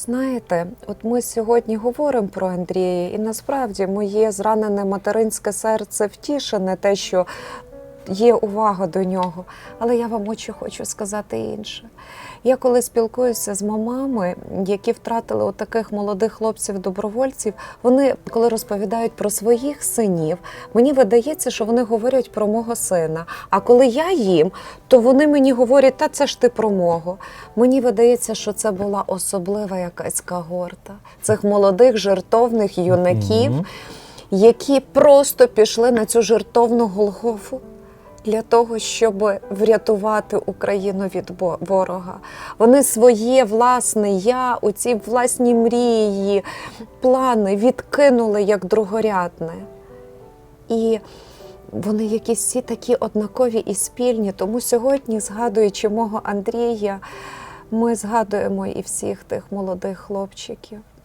Знаєте, от ми сьогодні говоримо про Андрія, і насправді моє зранене материнське серце втішене те, що є увага до нього. Але я вам очі хочу сказати інше. Я коли спілкуюся з мамами, які втратили от таких молодих хлопців-добровольців, вони, коли розповідають про своїх синів, мені видається, що вони говорять про мого сина. А коли я їм, то вони мені говорять, та це ж ти про мого. Мені видається, що це була особлива якась когорта цих молодих жертовних юнаків, які просто пішли на цю жертовну Голгофу для того, щоб врятувати Україну від ворога. Вони своє власне я, у ці власні мрії, плани відкинули як другорядне. І вони якісь всі такі однакові і спільні. Тому сьогодні, згадуючи мого Андрія, ми згадуємо і всіх тих молодих хлопчиків.